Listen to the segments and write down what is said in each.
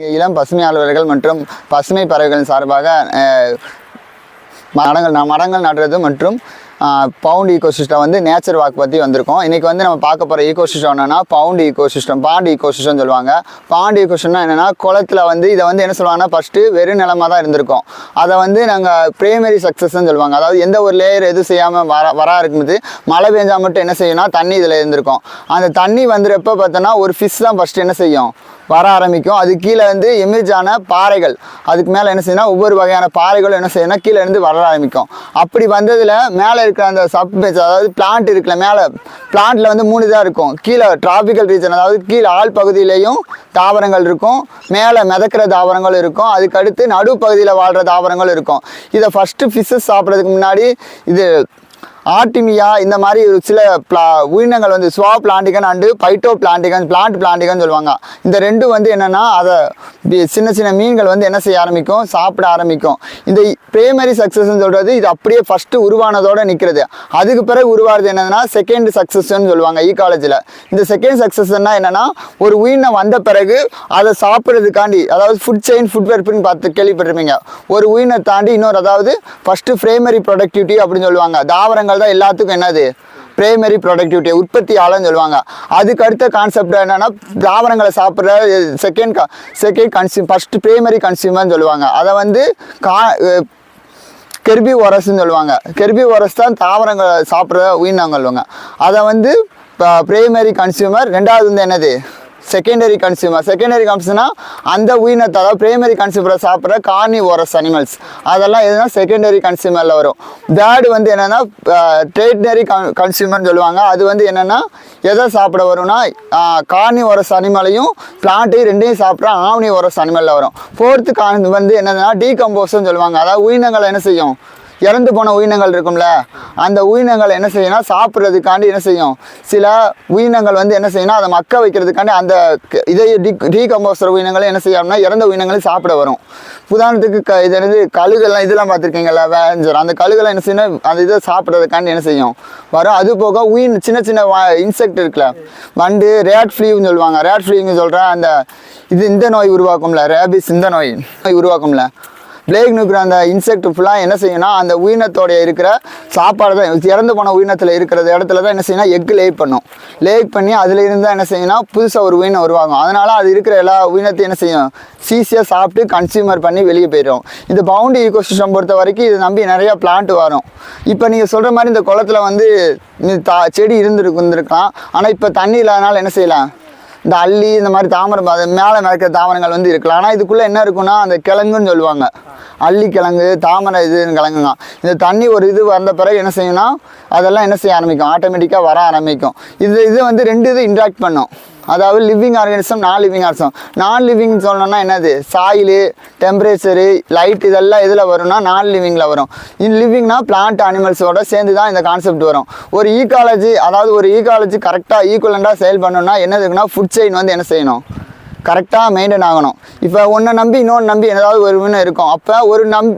இளம் பசுமை பசுமையாளர்கள் மற்றும் பசுமை பறவைகளின் சார்பாக அஹ், மரங்கள் மரங்கள் நடுறது மற்றும் பவுண்ட் ஈகோசிஸ்டம் வந்து நேச்சர் வாக் பற்றி வந்திருக்கோம். இன்றைக்கி வந்து நம்ம பார்க்க போகிற ஈகோசிஸ்டம் என்னென்னா பவுண்ட் ஈகோசிஸ்டம் பாண்ட் ஈகோசிஸ்டம் சொல்லுவாங்க. பாண்ட் ஈகோசிஸ்டம்னா என்னென்னா குளத்தில் வந்து இதை வந்து என்ன சொல்லுவாங்கன்னா ஃபஸ்ட்டு வெறும் நிலமாக தான் இருந்திருக்கும். அதை வந்து நாங்கள் ப்ரைமரி சக்ஸஸ்ன்னு சொல்லுவாங்க. அதாவது எந்த ஒரு லேயர் எதுவும் செய்யாமல் வர வரா இருக்கும்போது மழை பெஞ்சால் மட்டும் என்ன செய்யும்னா தண்ணி இதில் இருந்திருக்கும். அந்த தண்ணி வந்துறப்ப பார்த்தோன்னா ஒரு ஃபிஷ் தான் ஃபஸ்ட்டு என்ன செய்யும்? வர ஆரம்பிக்கும். அது கீழே வந்து எமிர்ஜான பாறைகள். அதுக்கு மேலே என்ன செய்யணும் ஒவ்வொரு வகையான பாறைகளும் என்ன செய்யணும் கீழே இருந்து வர ஆரம்பிக்கும். அப்படி வந்ததில் மேலே இருக்கிற அந்த சப்மேஸ் அதாவது பிளான்ட் இருக்குல்ல மேலே பிளான்ட்டில் வந்து மூணு தான் இருக்கும். கீழே டிராபிக்கல் ரீஜன் அதாவது கீழே ஆள் பகுதியிலையும் தாவரங்கள் இருக்கும். மேலே மிதக்கிற தாவரங்கள் இருக்கும். அதுக்கடுத்து நடுப்பகுதியில் வாழ்கிற தாவரங்கள் இருக்கும். இதை ஃபஸ்ட்டு ஃபிஷ்ஷஸ் சாப்பிட்றதுக்கு முன்னாடி இது ஆர்டிமியா இந்த மாதிரி ஒரு சில பிளா உயிரினங்கள் வந்து zooplankton and phytoplankton plant plankton சொல்லுவாங்க. இந்த ரெண்டும் வந்து என்னென்னா அதை சின்ன சின்ன மீன்கள் வந்து என்ன செய்ய ஆரம்பிக்கும்? சாப்பிட ஆரம்பிக்கும். இந்த பிரைமரி சக்ஸஸ்ன்னு சொல்கிறது இது அப்படியே ஃபஸ்ட்டு உருவானதோட நிற்கிறது அதுக்கு பிறகு உருவாகிறது என்னதுன்னா செகண்ட் சக்ஸஸ்ன்னு சொல்லுவாங்க ஈகாலஜியில் இந்த செகண்ட் சக்ஸஸ்னால் என்னென்னா ஒரு உயிரினம் வந்த பிறகு அதை சாப்பிட்றதுக்காண்டி அதாவது ஃபுட் செயின் ஃபுட் வெர்ப்புன்னு பார்த்து கேள்விப்பட்டிருப்பீங்க. ஒரு உயிரினை தாண்டி இன்னொரு அதாவது ஃபஸ்ட்டு பிரைமரி ப்ரொடக்டிவிட்டி அப்படின்னு சொல்லுவாங்க. தாவரங்கள் தான் எல்லாத்துக்கும் என்னது? பிரைமரி ப்ரொடக்டிவிட்டி ஆளுன்னு சொல்லுவாங்க. அதுக்கு அடுத்த கான்செப்ட் என்னன்னா தாவரங்களை சாப்பிட்ற second second consume first primary கன்சியூமர்னு சொல்லுவாங்க. அதை வந்து கா கெர்பி ஒரஸ்ன்னு சொல்லுவாங்க. கெர்பி ஒரஸ் தான் தாவரங்களை சாப்பிட்ற உயிரினங்கள்வாங்க அதை வந்து இப்போ பிரைமரி கன்சியூமர் ரெண்டாவது வந்து என்னது? செகண்டரி கன்சியூமர் செகண்டரி கன்சியூமர்னா அந்த உயிரினத்தை அதாவது பிரைமரி கன்சியூமரை சாப்பிட்ற கார்னி ஓரஸ் அனிமல்ஸ் அதெல்லாம் எதுனா செகண்டரி கன்சியூமரில் வரும். தேர்டு வந்து என்னென்னா ட்ரேட்னரி கன்சியூமர்னு சொல்லுவாங்க. அது வந்து என்னென்னா எதை சாப்பிட வரும்னா கார்னி ஓரஸ் அனிமலையும் பிளான்ட்டையும் ரெண்டையும் சாப்பிட்ற ஆம்னி ஓரஸ் அனிமலில் வரும். ஃபோர்த்து கான் வந்து என்னதுன்னா டீகம்போஸ்ன்னு சொல்லுவாங்க. அதாவது உயிரினங்களை என்ன செய்யும்? இறந்து போன உயிரினங்கள் இருக்கும்ல அந்த உயிரினங்கள் என்ன செய்யணும் சாப்பிட்றதுக்காண்டி என்ன செய்யும்? சில உயிரினங்கள் வந்து என்ன செய்யணும் அதை மக்க வைக்கிறதுக்காண்டி அந்த க- இதை டீ டீகம்போஸ்டர் உயிரினங்களை என்ன செய்யணும்னா இறந்த உயிரினங்களை சாப்பிட வரும். உதாரணத்துக்கு க இது வந்து கழுகெல்லாம் இதெல்லாம் பார்த்துருக்கீங்களா வேஞ்சர் அந்த கழுகெல்லாம் என்ன செய்யணும் அந்த இதை சாப்பிட்றதுக்காண்டி என்ன செய்யும்? வரும். அது போக உயிர் சின்ன சின்ன இன்செக்ட் இருக்குல்ல வண்டு ரேட் ஃப்ளீவ்னு சொல்லுவாங்க. ரேட் ஃப்ளீவ்னு சொல்கிற அந்த இது இந்த நோய் உருவாக்கும்ல ரேபிஸ் இந்த நோய் நோய் உருவாக்கும்ல. பிளேக் நுக்கிற அந்த இன்செக்ட் ஃபுல்லாக என்ன செய்யணும்னா அந்த உயிரினத்தோடைய இருக்கிற சாப்பாடு தான் இறந்து போன உயிரினத்தில் இருக்கிற இடத்துல தான் என்ன செய்யணும் எக் லேக் பண்ணும். லேக் பண்ணி அதில் இருந்தால் என்ன செய்யணும் புதுசாக ஒரு உயிரினம் உருவாகும். அதனால் அது இருக்கிற எல்லா உயிரினத்தையும் என்ன செய்யும்? சீசியாக சாப்பிட்டு கன்சியூமர் பண்ணி வெளியே போயிடும் இந்த பவுண்டரி ஈகோசிஸ்டம் பொறுத்த வரைக்கும் இதை நம்பி நிறையா பிளான்ட் வரும். இப்போ நீங்கள் சொல்கிற மாதிரி இந்த குளத்துல வந்து தா செடி இருந்திருக்கு இருந்திருக்கலாம். ஆனால் இப்போ தண்ணி இல்லாதனால என்ன செய்யலாம்? இந்த அள்ளி இந்த மாதிரி தாமரம் அது மேலே நடக்கிற தாவரங்கள் வந்து இருக்கலாம். ஆனால் இதுக்குள்ளே என்ன இருக்குன்னா அந்த கிழங்குன்னு சொல்லுவாங்க. அள்ளி கிழங்கு தாமரை இது கிழங்குங்க. இந்த தண்ணி ஒரு இது வந்த பிறகு என்ன செய்யும்னா அதெல்லாம் என்ன செய்ய ஆரம்பிக்கும்? ஆட்டோமேட்டிக்காக வர ஆரம்பிக்கும். இது இது வந்து ரெண்டு இது இன்ட்ராக்ட் பண்ணும். அதாவது living organism non living organism non living சொல்லணும்னா என்னது? சாயிலு டெம்பரேச்சரு லைட் இதெல்லாம் எதில் வரும்னா நான் லிவிங்கில் வரும். இன் லிவிங்னா பிளான்ட் அனிமல்ஸோட சேர்ந்து தான் இந்த கான்செப்ட் வரும். ஒரு ஈக்காலஜி அதாவது ஒரு ஈக்காலஜி கரெக்டாக ஈக்குவலண்டாக செயல் பண்ணணும்னா என்னதுக்குன்னா ஃபுட் செயின் வந்து என்ன செய்யணும்? கரெக்டாக மெயின்டைன் ஆகணும். இப்போ ஒன்றை நம்பி இன்னொன்று நம்பி ஏதாவது ஒரு உயிரினம் இருக்கும். அப்போ ஒரு நம்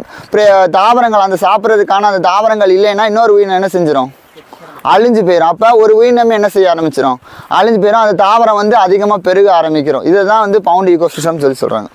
தாவரங்கள் அந்த சாப்பிட்றதுக்கான அந்த தாவரங்கள் இல்லைன்னா இன்னொரு உயிரினம் என்ன செஞ்சிடும் அழிஞ்சு போயிடும் அப்போ ஒரு உயிரினமே என்ன செய்ய ஆரம்பிச்சிடும் அழிஞ்சு போயிடும் அந்த தாவரம் வந்து அதிகமாக பெருக ஆரம்பிக்கிறோம். இதை தான் வந்து பவுண்ட் ஈகோசிஸ்டம் சொல்லி சொல்கிறாங்க